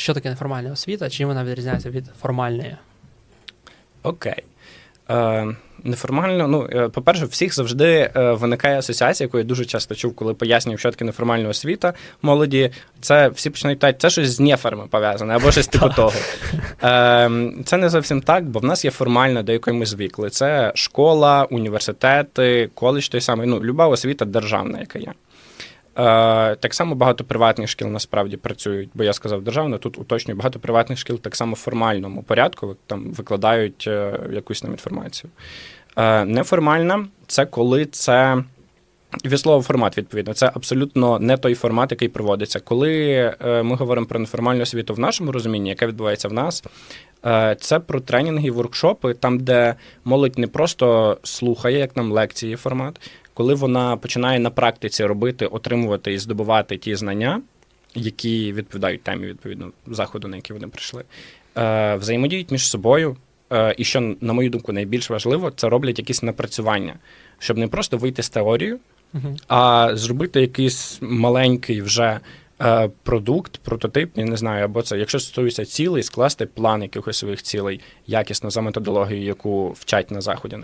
що таке неформальна освіта, чим вона відрізняється від формальної? Окей. Е, неформально, ну, е, по-перше, всіх завжди е, виникає асоціація, яку я дуже часто чув, коли пояснюю, що таке неформальна освіта молоді. Це всі починають питати, це щось з неферми пов'язане, або щось типу того. Е, це не зовсім так, бо в нас є формальна, до якої ми звикли. Це школа, університети, коледж той самий, ну, люба освіта державна, яка є. Е, так само багато приватних шкіл насправді працюють, бо я сказав державно, тут уточнюю, багато приватних шкіл так само в формальному порядку там викладають е, якусь нам інформацію. Е, неформальна це коли це. Від слова формат, відповідно, це абсолютно не той формат, який проводиться. Коли ми говоримо про неформальну освіту в нашому розумінні, яка відбувається в нас, це про тренінги, воркшопи, там, де молодь не просто слухає, як нам лекції формат, коли вона починає на практиці робити, отримувати і здобувати ті знання, які відповідають темі відповідно заходу, на який вони прийшли, е, взаємодіють між собою. Е, І що, на мою думку, найбільш важливо, це роблять якісь напрацювання, щоб не просто вийти з теорією, Угу. а зробити якийсь маленький вже е, продукт, прототип, я не знаю, або це, якщо стосується цілей, скласти план якихось своїх цілей якісно за методологією, яку вчать на заході.